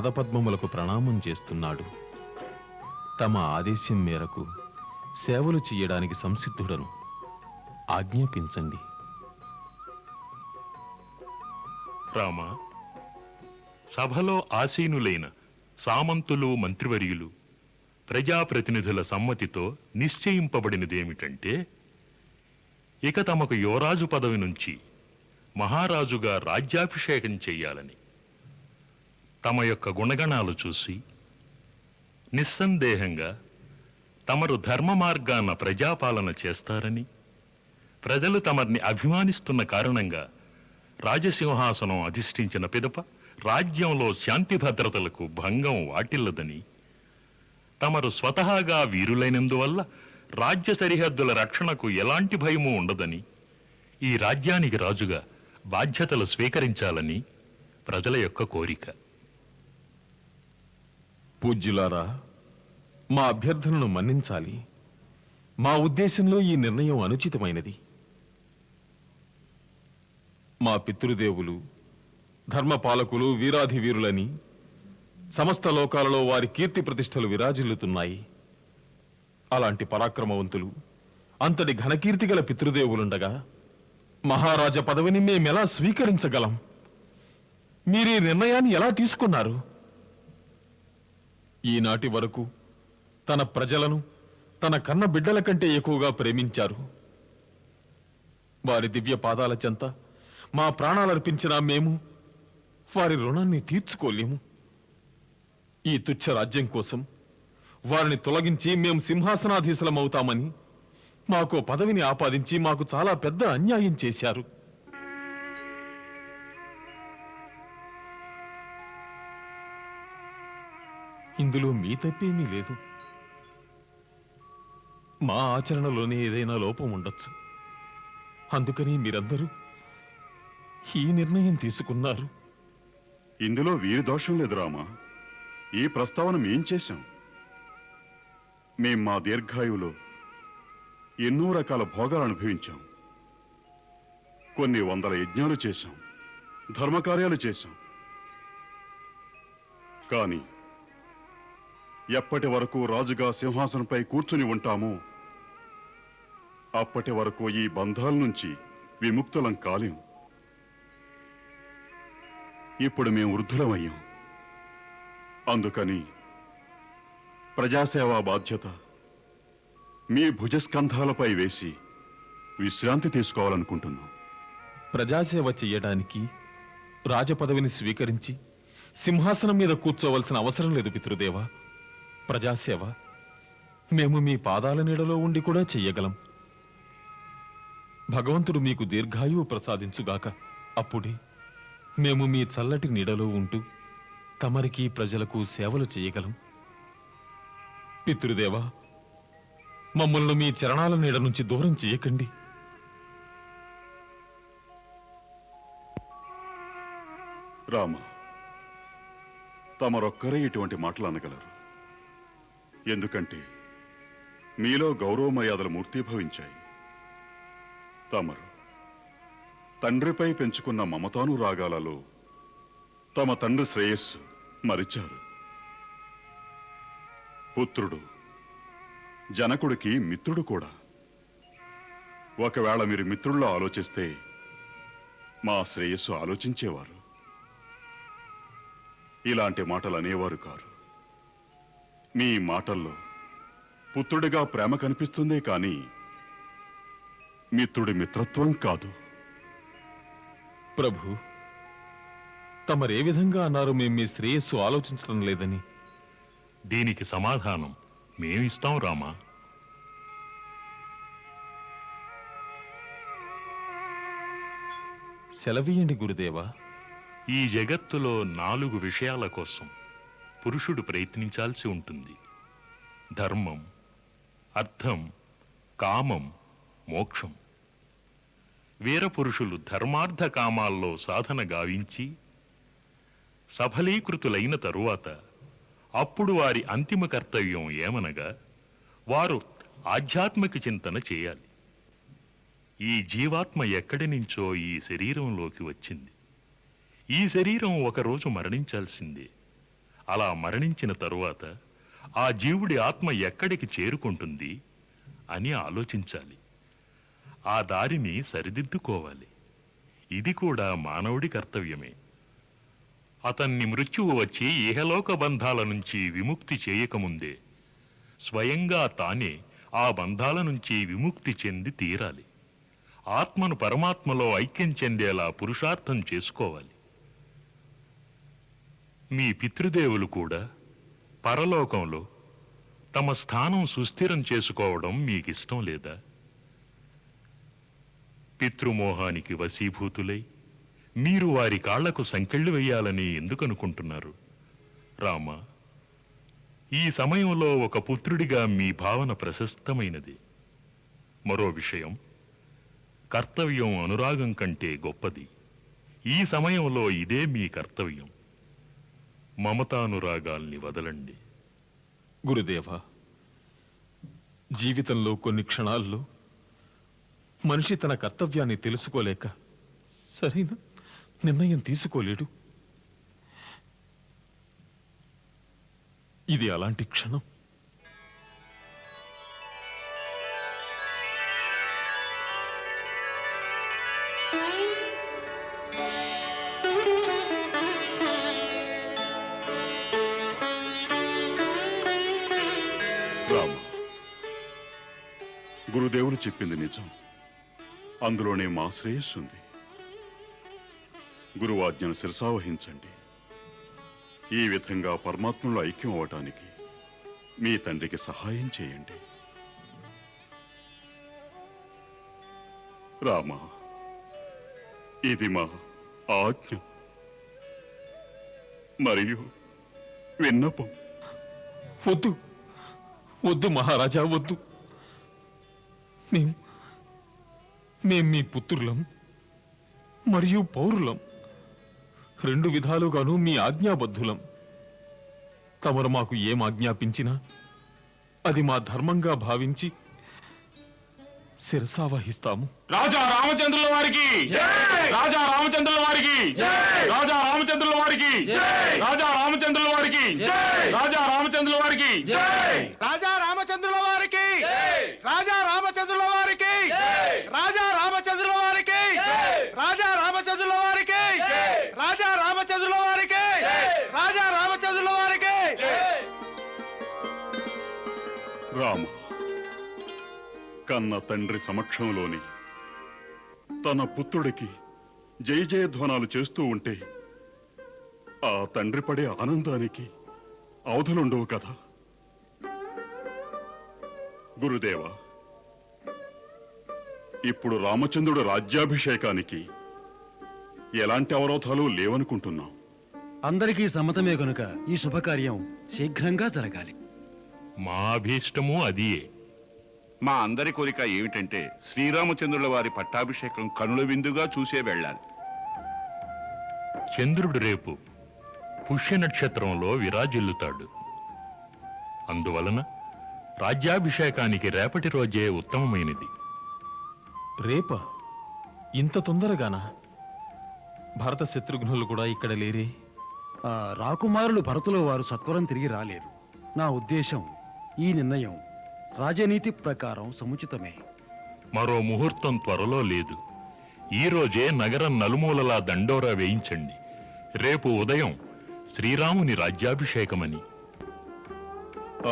పాదపద్మములకు ప్రణామం చేస్తున్నాడు. తమ ఆదేశం మేరకు సేవలు చెయ్యడానికి సంసిద్ధుడను ఆజ్ఞాపించండి. రామ సభలో ఆసీనులైన సామంతులు మంత్రివర్యులు ప్రజాప్రతినిధుల సమ్మతితో నిశ్చయింపబడినదేమిటంటే ఇక తమకు యువరాజు పదవి నుంచి మహారాజుగా రాజ్యాభిషేకం చెయ్యాలని తమ యొక్క గుణగణాలు చూసి నిస్సందేహంగా తమరు ధర్మ మార్గాన ప్రజాపాలన చేస్తారని ప్రజలు తమర్ని అభిమానిస్తున్న కారణంగా రాజసింహాసనం అధిష్ఠించిన పిదప రాజ్యంలో శాంతి భద్రతలకు భంగం వాటిల్లదని తమరు స్వతహాగా వీరులైనందువల్ల రాజ్య సరిహద్దుల రక్షణకు ఎలాంటి భయము ఉండదని ఈ రాజ్యానికి రాజుగా బాధ్యతలు స్వీకరించాలని ప్రజల యొక్క కోరిక. పూజ్యులారా మా అభ్యర్థనను మన్నించాలి. మా ఉద్దేశంలో ఈ నిర్ణయం అనుచితమైనది. మా పితృదేవులు ధర్మపాలకులు వీరాధి వీరులని సమస్త లోకాలలో వారి కీర్తి ప్రతిష్టలు విరాజిల్లుతున్నాయి. అలాంటి పరాక్రమవంతులు అంతటి ఘనకీర్తి గల పితృదేవులుండగా మహారాజ పదవిని మేమెలా స్వీకరించగలం? మీరీ నిర్ణయాన్ని ఎలా తీసుకున్నారు? ఈనాటి వరకు తన ప్రజలను తన కన్న బిడ్డల కంటే ఎక్కువగా ప్రేమించారు. వారి దివ్య పాదాల చెంత మా ప్రాణాలర్పించిన మేము వారి రుణాన్ని తీర్చుకోలేము. ఈ తుచ్చ రాజ్యం కోసం వారిని తొలగించి మేము సింహాసనాధీశలమవుతామని మాకు పదవిని ఆపాదించి మాకు చాలా పెద్ద అన్యాయం చేశారు. ఇందులో మీ తప్పేమీ లేదు. మా ఆచరణలోనే ఏదైనా లోపం ఉండొచ్చు. అందుకని మీరందరూ ఈ నిర్ణయం తీసుకున్నారు. ఇందులో వీరి దోషం లేదు రామా. ఈ ప్రస్తావన మేం చేశాం. మేం మా దీర్ఘాయువులో ఎన్నో రకాల భోగాలు అనుభవించాం. కొన్ని వందల యజ్ఞాలు చేశాం. ధర్మకార్యాలు చేశాం. కానీ ఎప్పటి వరకు రాజుగా సింహాసనంపై కూర్చుని ఉంటామో అప్పటి వరకు ఈ బంధాల నుంచి విముక్తులం కాలేం. ఇప్పుడు మేము వృద్ధులమయ్యాం. అందుకని ప్రజాసేవా బాధ్యత మీ భుజస్కంధాలపై వేసి విశ్రాంతి తీసుకోవాలనుకుంటున్నాం. ప్రజాసేవ చెయ్యడానికి రాజపదవిని స్వీకరించి సింహాసనం మీద కూర్చోవలసిన అవసరం లేదు పితృదేవా. ప్రజాసేవ. మేము మీ పాదాల నీడలో ఉండి కూడా చెయ్యగలం. భగవంతుడు మీకు దీర్ఘాయువు ప్రసాదించుగాక. అప్పుడే మేము మీ చల్లటి నీడలో ఉంటూ తమరికి ప్రజలకు సేవలు చేయగలం పితృదేవా మమ్మల్ని మీ చరణాల నీడ నుంచి దూరం చేయకండి రామ తమరొక్కరే ఇటువంటి మాటలు అనగలరు. ఎందుకంటే మీలో గౌరవ మర్యాదలు మూర్తీభవించాయి. తమరు తండ్రిపై పెంచుకున్న మమతాను రాగాలలో తమ తండ్రి శ్రేయస్సు మరిచారు. పుత్రుడు జనకుడికి మిత్రుడు కూడా. ఒకవేళ మీరు మిత్రుల్లో ఆలోచిస్తే మా శ్రేయస్సు ఆలోచించేవారు. ఇలాంటి మాటలు అనేవారు కారు. మీ మాటల్లో పుత్రుడిగా ప్రేమ కనిపిస్తుందే కానీ మిత్రుడి మిత్రత్వం కాదు. ప్రభు తమరే విధంగా అన్నారు మేము మీ శ్రేయస్సు ఆలోచించడం లేదని. దీనికి సమాధానం మేమిస్తాం రామా. సెలవీయండి గురుదేవా. ఈ జగత్తులో నాలుగు విషయాల కోసం పురుషుడు ప్రయత్నించాల్సి ఉంటుంది. ధర్మం అర్థం కామం మోక్షం. వీరపురుషులు ధర్మార్థ కామాల్లో సాధన గావించి సఫలీకృతులైన తరువాత అప్పుడు వారి అంతిమ కర్తవ్యం ఏమనగా వారు ఆధ్యాత్మిక చింతన చేయాలి. ఈ జీవాత్మ ఎక్కడి నుంచో ఈ శరీరంలోకి వచ్చింది. ఈ శరీరం ఒకరోజు మరణించాల్సిందే. అలా మరణించిన తరువాత ఆ జీవుడి ఆత్మ ఎక్కడికి చేరుకుంటుంది అని ఆలోచించాలి. ఆ దారిని సరిదిద్దుకోవాలి. ఇది కూడా మానవుడి కర్తవ్యమే. అతన్ని మృత్యువు వచ్చి ఇహలోక బంధాల నుంచి విముక్తి చేయకముందే స్వయంగా తానే ఆ బంధాల నుంచి విముక్తి చెంది తీరాలి. ఆత్మను పరమాత్మలో ఐక్యం చెందేలా పురుషార్థం చేసుకోవాలి. మీ పితృదేవులు కూడా పరలోకంలో తమ స్థానం సుస్థిరం చేసుకోవడం మీకిష్టం లేదా? పితృమోహానికి వశీభూతులై మీరు వారి కాళ్ళకు సంకెళ్ళు వేయాలని ఎందుకు అనుకుంటున్నారు ఈ సమయంలో ఒక పుత్రుడిగా మీ భావన ప్రశస్తమైనది. మరో విషయం కర్తవ్యం అనురాగం కంటే గొప్పది. ఈ సమయంలో ఇదే మీ కర్తవ్యం. మమతానురాగాల్ని వదలండి. గురుదేవ జీవితంలో కొన్ని క్షణాల్లో మనిషి తన కర్తవ్యాన్ని తెలుసుకోలేక సరైన నిర్ణయం తీసుకోలేడు. ఇది అలాంటి క్షణం. గురుదేవులు చెప్పింది నిజం. అందులోనే మా శ్రేయస్సు ఉంది. గురువాజ్ఞను శిరసావహించండి ఈ విధంగా పరమాత్మలో ఐక్యం అవటానికి మీ తండ్రికి సహాయం చేయండి. రామ ఇది మా ఆజ్ఞ. మరియు విన్నపం. వద్దు. వద్దు మహారాజా వద్దు. మేం మేం మీ పుత్రులం మరియు పౌరులం. రెండు విధాలుగాను మీ ఆజ్ఞాబద్ధులం. తమరు మాకు ఏం ఆజ్ఞాపించినా అది మా ధర్మంగా భావించి శిరసావహిస్తాము. రాజా రామచంద్రుల వారికి! రాజా రామచంద్రుల వారికి! రాజా రామచంద్రుల వారికి! రాజా రామచంద్రుల వారికి! రాజా రామచంద్రుల వారికి! రాజా రామచంద్రుల వారికి! రాజా రామచంద్రుల వారికి రాజా రామచంద్రుల వారికి రాజా రామచంద్రుల వారికి రాజా రామచంద్రుల వారికి రాజా రామచంద్రుల వారికి రామ కన్న తండ్రి సమక్షంలోని తన పుత్రుడికి జై జయధ్వానాలు చేస్తూ ఉంటే ఆ తండ్రి పడే ఆనందానికి అవధులుండవు కదా. గురుదేవా ఇప్పుడు రామచంద్రుడు రాజ్యాభిషేకానికి ఎలాంటి అవరోధాలు లేవనుకుంటున్నాం అందరికీ సమ్మతమే గనుక ఈ శుభకార్యం శీఘ్రంగా జరగాలి. మా అభీష్టము అదియే. మా అందరి కోరిక ఏమిటంటే శ్రీరామచంద్రుల వారి పట్టాభిషేకం కనుల విందుగా చూసే వెళ్ళాలి. చంద్రుడు రేపు పుష్య నక్షత్రంలో విరాజిల్లుతాడు. అందువలన రాజ్యాభిషేకానికి రేపటి రోజే ఉత్తమమైనది. రేప? ఇంత తొందరగానా? భరత శత్రుఘ్నులు కూడా ఇక్కడ లేరే? ఆ రాకుమారులు భరతుల వారు సత్వరం తిరిగి రాలేరు. నా ఉద్దేశం ఈ నిర్ణయం రాజనీతి ప్రకారం సముచితమే. మరో ముహూర్తం త్వరలో లేదు. ఈ రోజే నగరం నలుమూలలా దండోరా వేయించండి. రేపు ఉదయం శ్రీరాముని రాజ్యాభిషేకమని.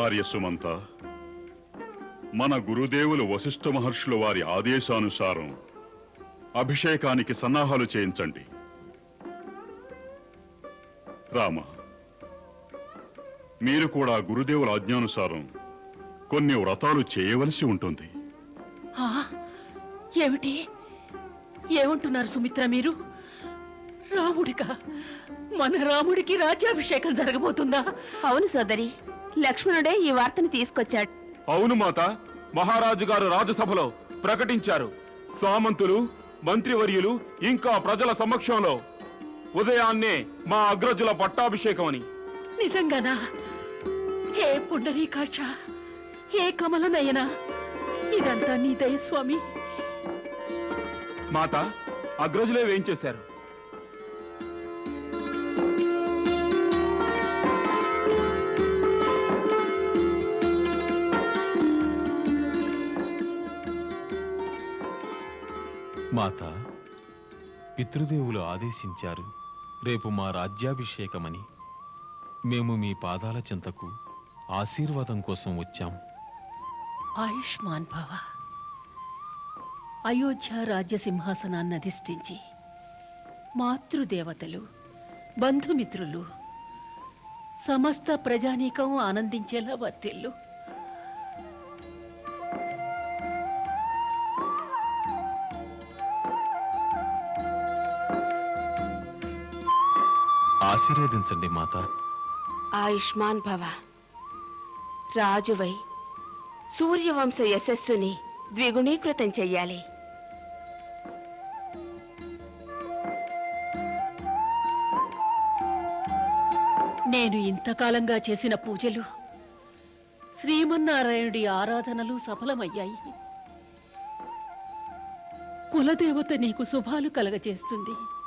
ఆర్యసుమంత మన గురుదేవులు వశిష్ఠ మహర్షుల వారి ఆదేశానుసారం అభిషేకానికి సన్నాహాలు చేయించండి. రామ మీరు కూడా గురుదేవుల ఆజ్ఞానుసారం కొన్ని వ్రతాలు చేయవలసి ఉంటుంది. ఆ, ఏమిటి? ఏమంటున్నారు సుమిత్ర మీరు? రాముడికా మన రాముడికి రాజ్యాభిషేకం జరగబోతుందా? అవును సోదరి లక్ష్మణుడే ఈ వార్తను తీసుకొచ్చాడు. అవును మాత మహారాజు గారు రాజసభలో ప్రకటించారు. సామంతులు మంత్రివర్యులు ఇంకా ప్రజల సమక్షంలో. ఉదయాన్నే మా అగ్రజుల పట్టాభిషేకం అని నిజంగానా? హే పుండరీకాక్ష హే కమలనయన ఇదంతా నీ స్వామి. మాత అగ్రజులే వేయించేశారు. మాత పితృదేవులు ఆదేశించారు రేపు మా రాజ్యాభిషేకమని. మేము మీ పాదాల చెంతకు ఆశీర్వాదం కోసం వచ్చాం. ఆయుష్మాన్ భవ. అయోధ్య రాజ్య సింహాసనాన్ని అధిష్ఠించి మాతృదేవతలు బంధుమిత్రులు సమస్త ప్రజానీకం ఆనందించేలా వర్తిల్లు. ఆశీర్వదించండి మాత. ఆయుష్మాన్ భవ. రాజువై సూర్యవంశ యశస్సుని ద్విగుణీకృతం చెయ్యాలి. నేను ఇంతకాలంగా చేసిన పూజలు శ్రీమన్నారాయణుడి ఆరాధనలు సఫలమయ్యాయి. కులదేవత నీకు శుభాలు కలగజేస్తుంది.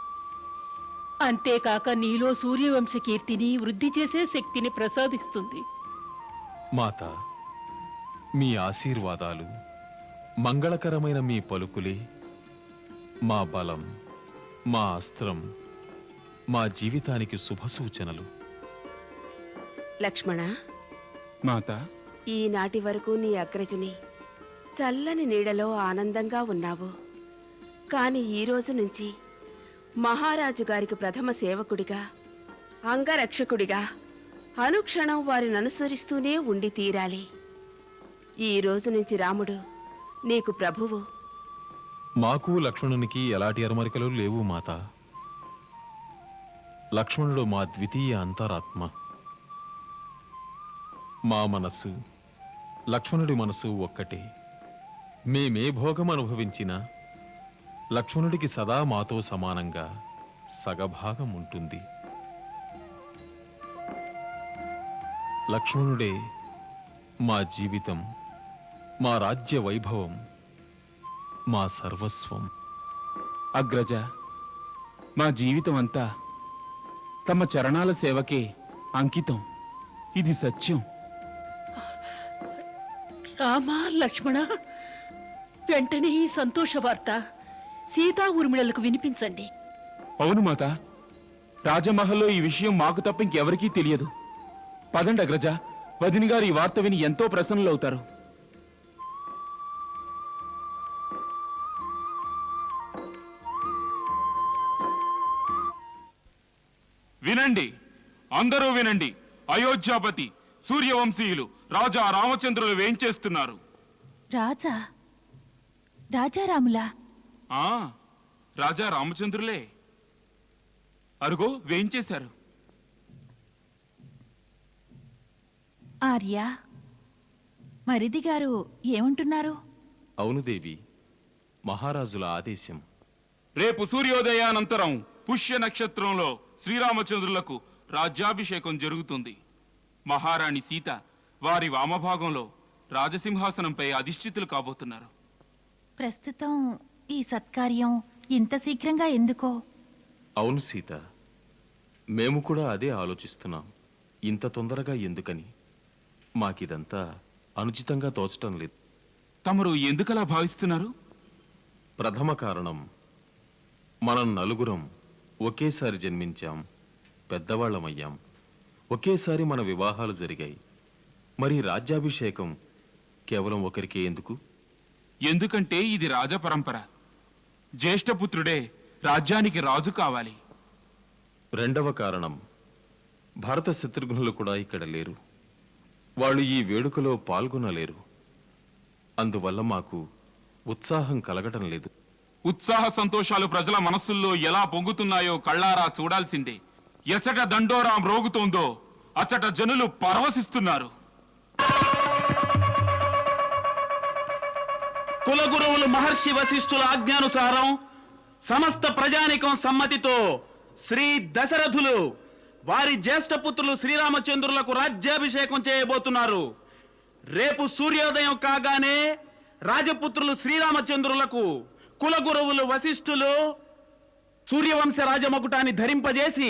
అంతేకాక నీలో సూర్యవంశ కీర్తిని వృద్ధి చేసే శక్తిని ప్రసాదిస్తుంది. మాత మీ ఆశీర్వాదాలు మంగళకరమైన మీ పలుకులే మా బలం మా అస్త్రం మా జీవితానికి శుభ సూచనలు. లక్ష్మణ మాత ఈనాటి వరకు నీ అగ్రజుని చల్లని నీడలో ఆనందంగా ఉన్నావు. కాని ఈ రోజు నుంచి మహారాజు గారికి ప్రథమ సేవకుడిగా అంగరక్షకుడిగా అనుక్షణం వారిని అనుసరిస్తూనే ఉండి తీరాలి. ఈ రోజు నుంచి రాముడు నీకు ప్రభువు. మాకు లక్ష్మణునికి ఎలాంటి అరమరికలు లేవు మాత. లక్ష్మణుడు మా ద్వితీయ అంతరాత్మ. మా మనసు లక్ష్మణుడి మనసు ఒక్కటే. మేమే భోగం అనుభవించినా లక్ష్మణుడికి సదా మాతో సమానంగా సగభాగం ఉంటుంది లక్ష్మణుడే మా జీవితం మా రాజ్య వైభవం మా సర్వస్వం. అగ్రజ మా జీవితం అంతా తమ చరణాల సేవకే అంకితం. ఇది సత్యం. రామా లక్ష్మణ వెంటనే ఈ సంతోష వార్త సీతా ఊర్మిళలకు వినిపించండి. అవును మాత. రాజమహల్లో ఈ విషయం మాకు తప్ప ఇంకెవరికీ తెలియదు. పదండి అగ్రజ. వదిని గారు ఈ వార్త విని ఎంతో ప్రసన్నులవుతారు. వినండి. అందరూ వినండి. అయోధ్యాపతి సూర్యవంశీయులు రాజా రామచంద్రులు వేంచేస్తున్నారు రాజా. రాజారాములా? ఆ రాజా రామచంద్రులే. అరుగో వేయించేశారు. ఆర్య మరిది గారు ఏమంటున్నారు? అవును దేవి మహారాజుల ఆదేశం. రేపు సూర్యోదయానంతరం పుష్య నక్షత్రంలో శ్రీరామచంద్రులకు రాజ్యాభిషేకం జరుగుతుంది. మహారాణి సీత వారి వామభాగంలో రాజసింహాసనంపై అధిష్ఠితులు కాబోతున్నారు. ప్రస్తుతం ఈ సత్కార్యం ఇంత శీఘ్రంగా ఎందుకో? అవును సీత. మేము కూడా అదే ఆలోచిస్తున్నాం. ఇంత తొందరగా ఎందుకని? మాకిదంతా అనుచితంగా తోచటం లేదు. తమరు ఎందుకలా భావిస్తున్నారు? ప్రథమ కారణం మనం నలుగురం ఒకేసారి జన్మించాం పెద్దవాళ్ళమయ్యాం. ఒకేసారి మన వివాహాలు జరిగాయి. మరి రాజ్యాభిషేకం కేవలం ఒకరికే ఎందుకు? ఎందుకంటే ఇది రాజపరంపర జ్యేష్ఠపుత్రుడే రాజ్యానికి రాజు కావాలి. రెండవ కారణం. భరత శత్రుఘ్నులు కూడా ఇక్కడ లేరు. వాళ్ళు ఈ వేడుకలో పాల్గొనలేరు. అందువల్ల మాకు ఉత్సాహం కలగటం లేదు. ఉత్సాహ సంతోషాలు ప్రజల మనస్సుల్లో ఎలా పొంగుతున్నాయో కళ్ళారా చూడాల్సిందే. ఎచట దండోరా మ్రోగుతోందో అచ్చట జనులు పరవశిస్తున్నారు. కులగురువులు మహర్షి వశిష్ఠుల ఆజ్ఞానుసారం సమస్త ప్రజానికం సమ్మతితో శ్రీ దశరథులు వారి జ్యేష్ఠ పుత్రులు శ్రీరామచంద్రులకు రాజ్యాభిషేకం చేయబోతున్నారు. రేపు సూర్యోదయం కాగానే రాజపుత్రులు శ్రీరామచంద్రులకు కులగురువులు వశిష్ఠులు సూర్యవంశ రాజమకుటాన్ని ధరింపజేసి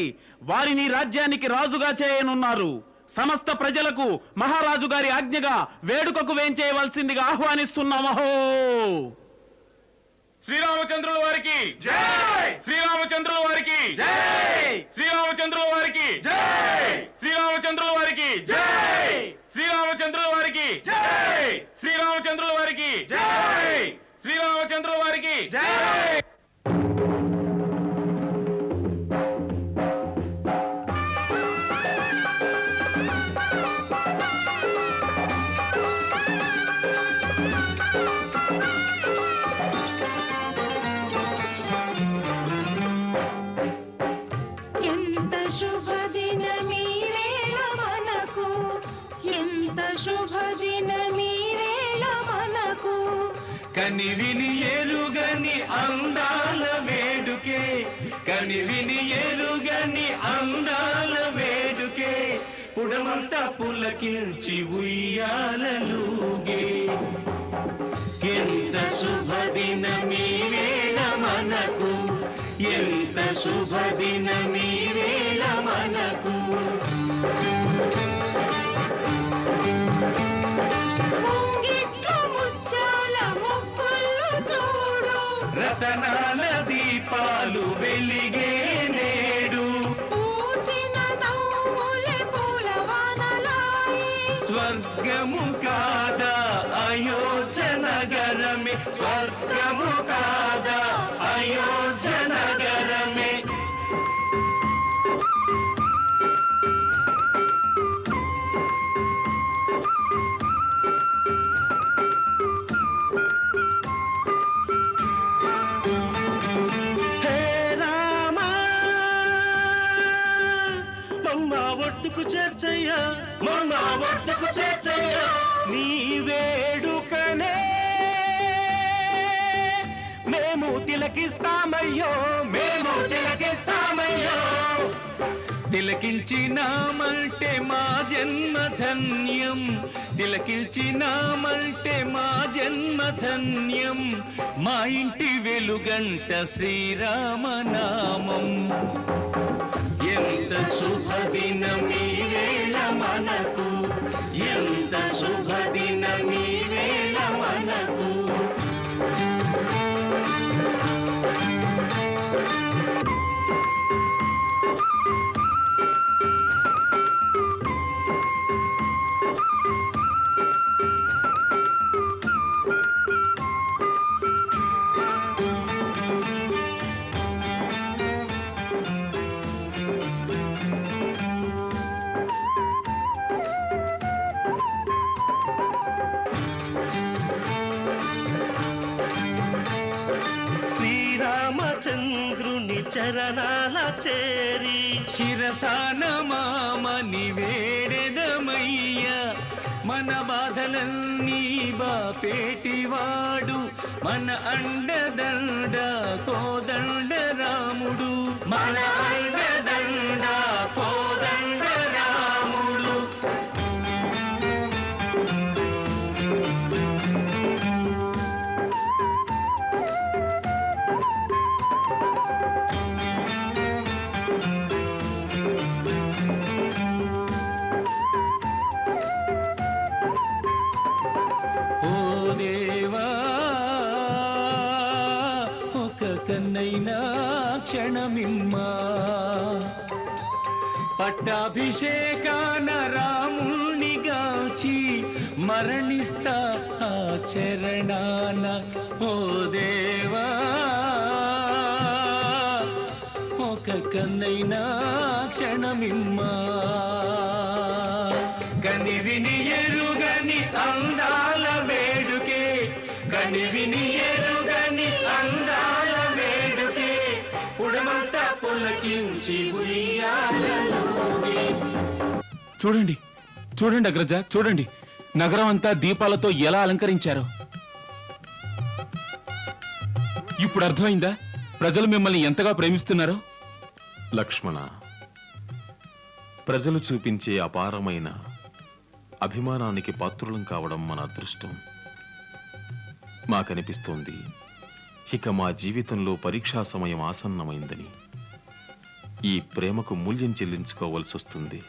వారిని రాజ్యానికి రాజుగా చేయనున్నారు. సమస్త ప్రజలకు మహారాజు గారి ఆజ్ఞగా వేడుకకు వేంచేయవలసిందిగా ఆహ్వానిస్తున్నామహో. శ్రీరామచంద్రుల వారికి శ్రీరామచంద్రుల వారికి శ్రీరామచంద్రుల వారికి శ్రీరామచంద్రుల వారికి శ్రీరామచంద్రుల వారికి శ్రీరామచంద్రుల వారికి శ్రీరామచంద్రుల వారికి ఎంత కనివిని ఎలుగని అందాల వేడుకే. కనివిని ఎలుగని అందాల వేడుకే. పుడమంతా పులకించి ఉయ్యాలూగే ఎంత శుభదినమీ వేళ మనకు. ఎంత శుభదినమీ వేళ మనకు. அதனால తిలకిస్తామయ్యో మేము తిలకిస్తామయ్యో. తిలకించినామంటే మా జన్మ ధన్యం. తిలకించినామంటే మా జన్మ ధన్యం. మా ఇంటి వెలుగంట శ్రీరామనామ. శ్రీరామచంద్రుని చరణాల చేరి శిరసాన మామని వేడెదమయ్య. మన బాధలన్నీ బాపేటివాడు మన అండదండ కోదండ రాముడు మన క్షణమిమ్మా. పట్టాభిషేకాన రాముణ్ణి గాచి మరణిస్తా ఆ చరణాన. ఓ దేవా ఒక కన్నైనా క్షణమిమ్మా. కనివిని ఎరుగని అందాల వేడుకే కని విని ఎరు పులకించి చూడండి చూడండి అగ్రజ చూడండి. నగరం అంతా దీపాలతో ఎలా అలంకరించారో. ఇప్పుడు అర్థమైందా? ప్రజలు మిమ్మల్ని ఎంతగా ప్రేమిస్తున్నారో? లక్ష్మణ ప్రజలు చూపించే అపారమైన అభిమానానికి పాత్రులం కావడం మన అదృష్టం. మాకనిపిస్తోంది. ఇక మా జీవితంలో పరీక్షా సమయం ఆసన్నమైందని. ఈ ప్రేమకు మూల్యం చెల్లించుకోవాల్సి వస్తుంది